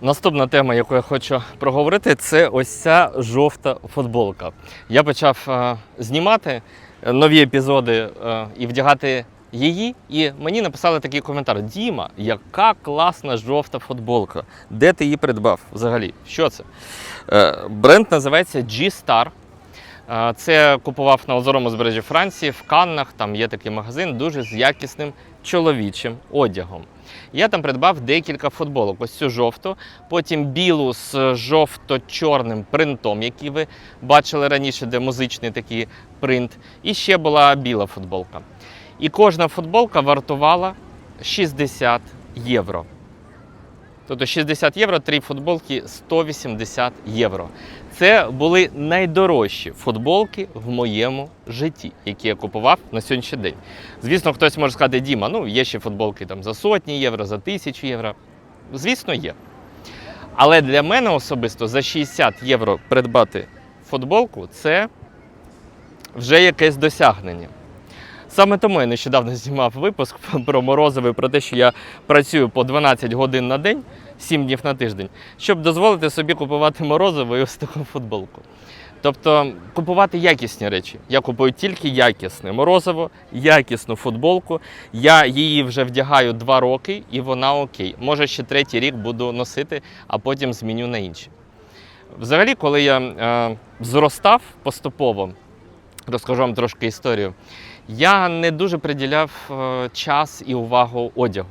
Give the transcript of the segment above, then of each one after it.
Наступна тема, яку я хочу проговорити, це ось ця жовта футболка. Я почав е, знімати нові епізоди е, і вдягати її, і мені написали такий коментар: Діма, яка класна жовта футболка. Де ти її придбав взагалі? Що це? Е, бренд називається G-Star. Це купував на озорому збережжі Франції в Каннах. Там є такий магазин дуже з якісним чоловічим одягом. Я там придбав декілька футболок. Ось цю жовту, потім білу з жовто-чорним принтом, який ви бачили раніше, де музичний такий принт. І ще була біла футболка. І кожна футболка вартувала 60 євро. Тобто 60 євро, три футболки 180 євро. Це були найдорожчі футболки в моєму житті, які я купував на сьогоднішній день. Звісно, хтось може сказати, Діма, ну є ще футболки там за сотні євро, за тисячу євро. Звісно, є. Але для мене особисто за 60 євро придбати футболку це вже якесь досягнення. Саме тому я нещодавно знімав випуск про морозиво про те, що я працюю по 12 годин на день, 7 днів на тиждень, щоб дозволити собі купувати морозиво і ось таку футболку. Тобто купувати якісні речі. Я купую тільки якісне морозиво, якісну футболку. Я її вже вдягаю 2 роки і вона окей. Може ще третій рік буду носити, а потім зміню на інші. Взагалі, коли я е, зростав поступово, розкажу вам трошки історію. Я не дуже приділяв е, час і увагу одягу.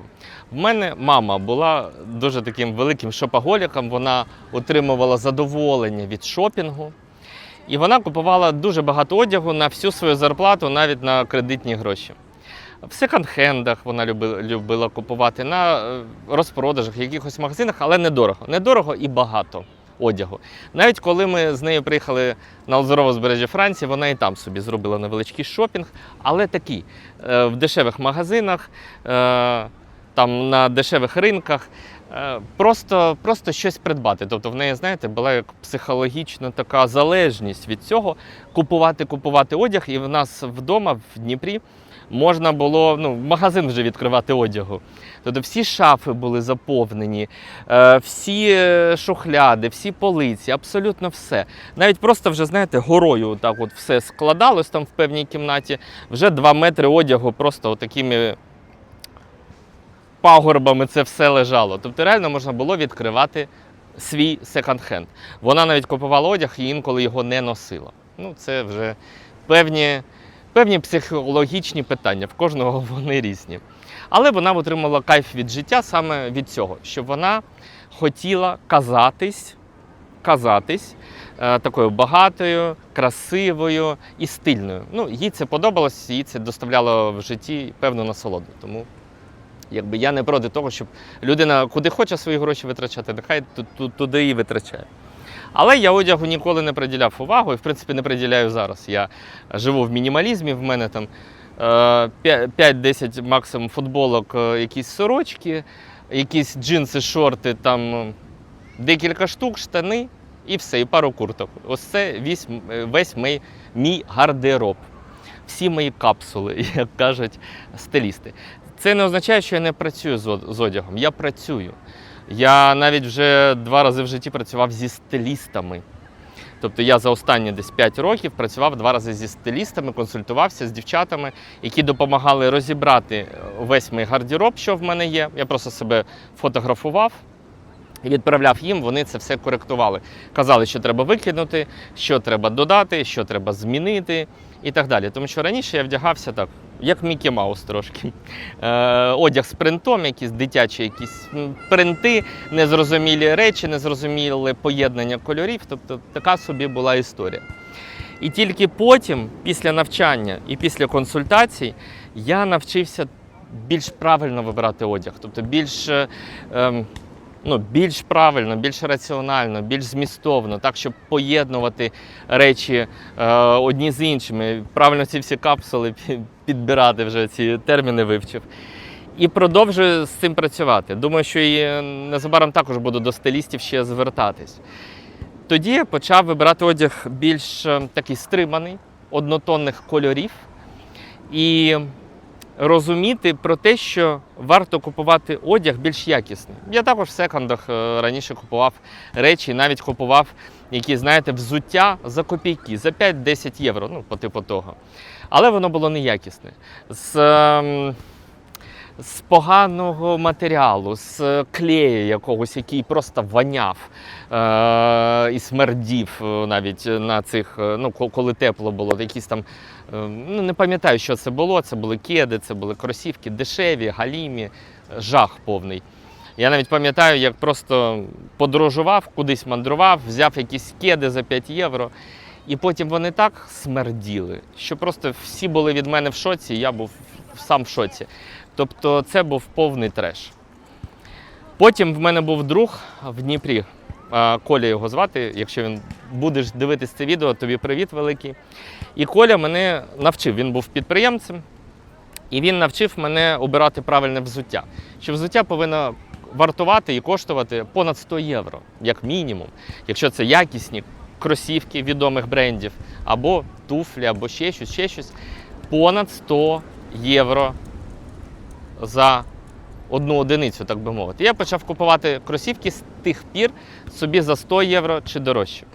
В мене мама була дуже таким великим шопоголіком, вона отримувала задоволення від шопінгу. І вона купувала дуже багато одягу на всю свою зарплату, навіть на кредитні гроші. В секонд-хендах вона любила, купувати, на е, розпродажах, якихось магазинах, але недорого. Недорого і багато одягу. Навіть коли ми з нею приїхали на Озерово збережжя Франції, вона і там собі зробила невеличкий шопінг, але такий е, в дешевих магазинах, е, там на дешевих ринках. е, Просто, просто щось придбати. Тобто в неї, знаєте, була як психологічна така залежність від цього купувати, купувати одяг. І в нас вдома в Дніпрі можна було ну, магазин вже відкривати одягу. Тобто всі шафи були заповнені, е, всі е, шухляди, всі полиці, абсолютно все. Навіть просто вже, знаєте, горою так от все складалось там в певній кімнаті. Вже 2 метри одягу просто такими пагорбами це все лежало. Тобто реально можна було відкривати свій секонд-хенд. Вона навіть купувала одяг і інколи його не носила. Ну, це вже певні, певні психологічні питання, в кожного вони різні. Але вона отримала кайф від життя саме від цього, що вона хотіла казатись, казатись е, такою багатою, красивою і стильною. Ну, їй це подобалось, їй це доставляло в житті певну насолоду. Тому якби я не проти того, щоб людина куди хоче свої гроші витрачати, нехай ту- ту- туди і витрачає. Але я одягу ніколи не приділяв увагу і, в принципі, не приділяю зараз. Я живу в мінімалізмі, в мене там е, 5-10 максимум футболок, е, якісь сорочки, якісь джинси, шорти, там е, декілька штук, штани і все, і пару курток. Ось це весь, весь мій, мій гардероб. Всі мої капсули, як кажуть стилісти. Це не означає, що я не працюю з одягом. Я працюю. Я навіть вже два рази в житті працював зі стилістами. Тобто я за останні десь 5 років працював два рази зі стилістами, консультувався з дівчатами, які допомагали розібрати е, весь мій гардероб, що в мене є. Я просто себе фотографував відправляв їм, вони це все коректували. Казали, що треба викинути, що треба додати, що треба змінити і так далі. Тому що раніше я вдягався так, як Мікі Маус трошки. Е, одяг з принтом, якісь дитячі якісь принти, незрозумілі речі, незрозуміле поєднання кольорів. Тобто така собі була історія. І тільки потім, після навчання і після консультацій, я навчився більш правильно вибирати одяг, тобто більш. е, ем, ну, більш правильно, більш раціонально, більш змістовно, так, щоб поєднувати речі е, одні з іншими. Правильно ці всі капсули підбирати вже ці терміни вивчив. І продовжую з цим працювати. Думаю, що і незабаром також буду до стилістів ще звертатись. Тоді я почав вибирати одяг більш е, такий стриманий, однотонних кольорів. І розуміти про те, що варто купувати одяг більш якісний. Я також в секондах е, раніше купував речі, навіть купував які, знаєте, взуття за копійки, за 5-10 євро, ну, по типу того. Але воно було неякісне. З, ем, з поганого матеріалу, з клею якогось, який просто воняв е- і смердів е, навіть на цих, е, ну, коли тепло було, якісь там, е, ну не пам'ятаю, що це було. Це були кеди, це були кросівки, дешеві, галімі, жах повний. Я навіть пам'ятаю, як просто подорожував, кудись мандрував, взяв якісь кеди за 5 євро. І потім вони так смерділи, що просто всі були від мене в шоці, я був сам в шоці. Тобто це був повний треш. Потім в мене був друг в Дніпрі, Коля його звати. Якщо він будеш дивитись це відео, тобі привіт великий. І Коля мене навчив. Він був підприємцем, і він навчив мене обирати правильне взуття. Що взуття повинно вартувати і коштувати понад 100 євро, як мінімум, якщо це якісні кросівки відомих брендів, або туфлі, або ще щось, ще щось. Понад 100 євро за одну одиницю, так би мовити. Я почав купувати кросівки з тих пір собі за 100 євро чи дорожче.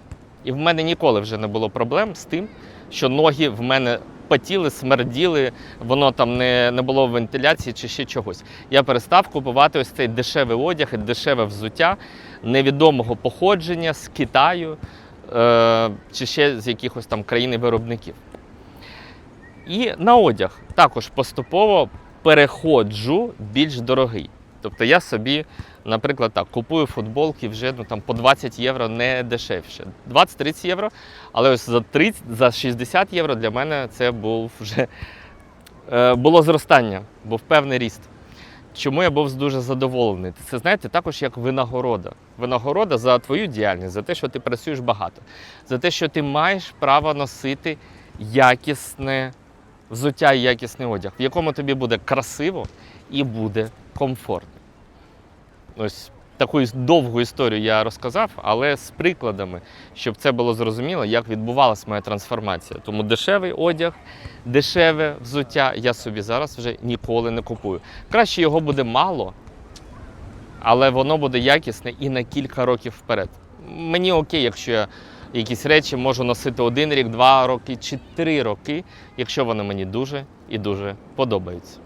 І в мене ніколи вже не було проблем з тим, що ноги в мене потіли, смерділи, воно там не, не було вентиляції чи ще чогось. Я перестав купувати ось цей дешевий одяг і дешеве взуття невідомого походження з Китаю е, чи ще з якихось там країни-виробників. І на одяг також поступово переходжу більш дорогий. Тобто я собі, наприклад, так, купую футболки вже ну, там, по 20 євро не дешевше. 20-30 євро, але ось за 30, за 60 євро для мене це був вже е, було зростання, був певний ріст. Чому я був дуже задоволений? Це знаєте, також як винагорода. Винагорода за твою діяльність, за те, що ти працюєш багато, за те, що ти маєш право носити якісне взуття і якісний одяг, в якому тобі буде красиво і буде комфортно. Ось таку довгу історію я розказав, але з прикладами, щоб це було зрозуміло, як відбувалася моя трансформація. Тому дешевий одяг, дешеве взуття я собі зараз вже ніколи не купую. Краще його буде мало, але воно буде якісне і на кілька років вперед. Мені окей, якщо я якісь речі можу носити один рік, два роки чи три роки, якщо вони мені дуже і дуже подобаються.